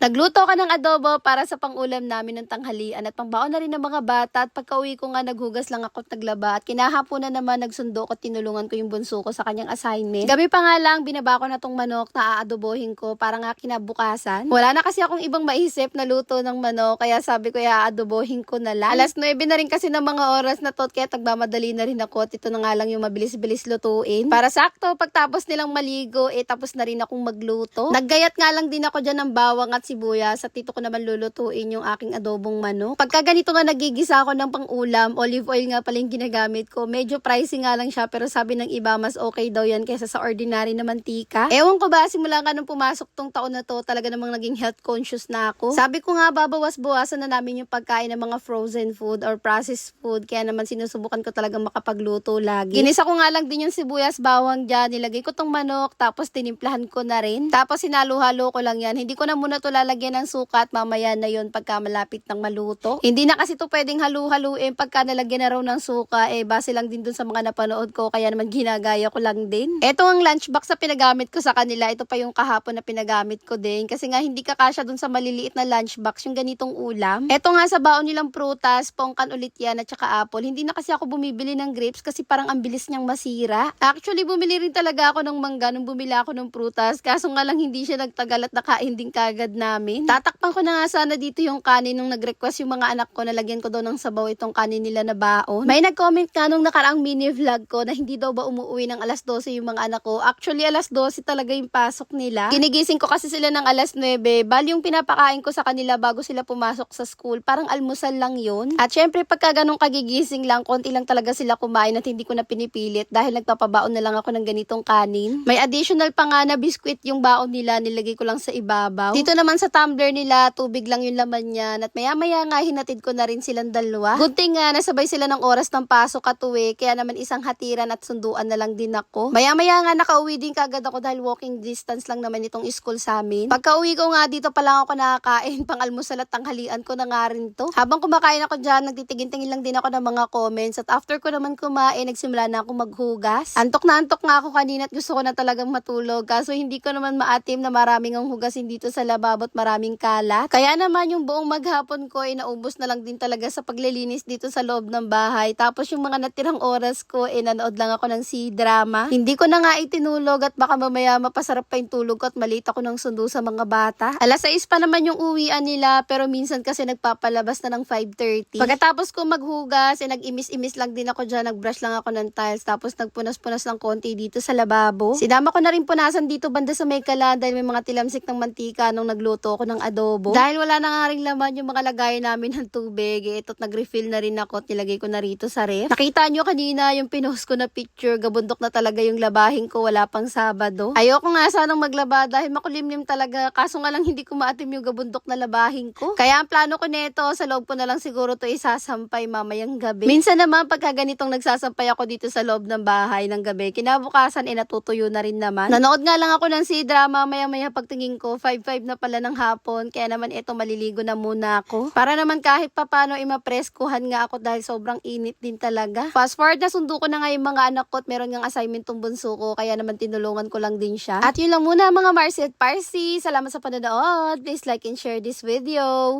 Nagluto ka ng adobo para sa pangulam namin ng tanghalian at pangbaon na rin ng mga bata at pagka-uwi ko nga naghugas lang ako at naglaba at kinahaponan naman nagsundo ko at tinulungan ko yung bunso ko sa kanyang assignment. Gabi pa nga lang, binaba ko na tong manok na aadobohin ko para nga kinabukasan. Wala na kasi akong ibang maisip na luto ng manok kaya sabi ko aadobohin ko na lang. Alas 9 na rin kasi ng mga oras na to kaya tagmamadali na rin ako at ito na nga lang yung mabilis-bilis lutuin. Para sakto, pagtapos nilang maligo, eh tapos na rin akong magluto. Naggayat nga lang din ako dyan ng bawang at sibuyas at dito ko naman lulutuin yung aking adobong manok. Pagka ganito nga nagigisa ako ng pang-ulam, olive oil nga pala yung ginagamit ko. Medyo pricey nga lang siya pero sabi ng iba mas okay daw yan kaysa sa ordinary na mantika. Ewan ko ba, simula nga nung pumasok tong taon na to, talaga namang naging health conscious na ako. Sabi ko nga, babawas-bawasan na namin yung pagkain ng mga frozen food or processed food. Kaya naman sinusubukan ko talagang makapagluto lagi. Ginisa ko nga lang din yung sibuyas bawang dyan. Nilagay ko tong manok, tapos tinimplahan ko na rin. Tapos sinalo-halo ko lang yan. Hindi ko na muna to lalagyan ng suka at mamaya na yon pagka malapit ng maluto. Hindi na kasi to pwedeng halu-haluin pagka nalagyan na raw ng suka. Eh, base lang din dun sa mga napanood ko. Kaya naman ginagaya ko lang din. Ito ang lunchbox na pinagamit ko sa kanila. Ito pa yung kahapon na pinagamit ko din. Kasi nga hindi kakasya dun sa maliliit na lunchbox yung ganitong ulam. Ito nga sa baon nilang prutas, pongkan ulit yan at saka apple. Hindi na kasi ako bumibili ng grapes kasi parang ang bilis niyang masira. Actually, bumili rin talaga ako ng mangga nung bumili ako ng prutas. Kaso nga lang hindi siya nagtagal at nakain din kagad namin. Tatakpan ko na nga sana dito yung kanin nung nag-request yung mga anak ko na lagyan ko daw ng sabaw itong kanin nila na baon. May nag-comment nga nung nakaraang mini vlog ko na hindi daw ba umuwi ng alas 12 yung mga anak ko. Actually, alas 12 talaga yung pasok nila. Ginigising ko kasi sila ng alas 9. Bali yung pinapakain ko sa kanila bago sila pumasok sa school. Parang almusal lang yun. At syempre, pagka ganun kagigising lang, konti lang talaga sila kumain at hindi ko na pinipilit dahil nagpapabaon na lang ako ng ganitong kanin. May additional pa nga na biskwit yung baon nila, nilagay ko lang sa ibabaw. Dito naman sa tumbler nila, tubig lang yung laman niyan. At maya-maya nga, hinatid ko na rin silang dalawa. Good thing nga, nasabay sila ng oras ng pasok at uwi, kaya naman isang hatiran at sunduan na lang din ako. Maya-maya nga, nakauwi din kagad ako dahil walking distance lang naman itong school sa amin. Pagka uwi ko nga, dito pa lang ako nakakain, pang almusal at tanghalian ko na nga rin to. Habang kumakain ako dyan, nagtitigin-tingin lang din ako ng mga comments at after ko naman kumain, nagsimula na ako maghugas. Antok na antok nga ako kanina at gusto ko na talagang matulog. Kaso hindi ko naman maatim na maraming ang hugasin dito sa lababo at maraming kalat. Kaya naman yung buong maghapon ko ay naubos na lang din talaga sa paglilinis dito sa loob ng bahay. Tapos yung mga natirang oras ko, eh nanood lang ako ng C-drama. Hindi ko na nga itinulog at baka mamaya mapasarap pa yung tulog ko at malita ko ng sundo sa mga bata. Alas 6 pa naman yung uwian nila pero minsan kasi nagpapalabas na ng 5.30. Pagkatapos ko maghugas, eh nag-imis-imis lang din ako dyan. Nag-brush lang ako ng tiles tapos nagpunas-punas ng konti dito sa lababo. Sinama ko na rin punasan dito banda sa may kalan dahil may mga tilamsik ng mantika nung nagluto ako ng adobo. Dahil wala na nga rin laman yung mga lagayan namin ng tubig, eh, ito't nag-refill na rin ako at nilagay ko na rito sa ref. Nakita nyo kanina yung pinost ko na picture, gabundok na talaga yung labahin ko, wala pang Sabado. Ayoko nga sanang maglaba dahil makulimlim talaga, kaso nga lang hindi ko maatim yung gabundok na labahin ko. Kaya ang plano ko neto, sa loob ko na lang siguro to isasampay mamayang gabi. Minsan naman pagka ganitong nagsasampay ako dito sa loob ng bahay ng gabi, kinabukasan eh natutuyo na rin naman. Nanood nga lang ako ng C-drama, maya-maya pagtingin ko, 5-5 na pala ng hapon, kaya naman ito maliligo na muna ako. Para naman kahit papano imapreskuhan nga ako dahil sobrang init din talaga. Fast forward na sundo ko na nga yung mga anak ko at meron nga assignment tong bunso ko, kaya naman tinulungan ko lang din siya. At yun lang muna mga Marcy at Parsi. Salamat sa panonood. Please like and share this video.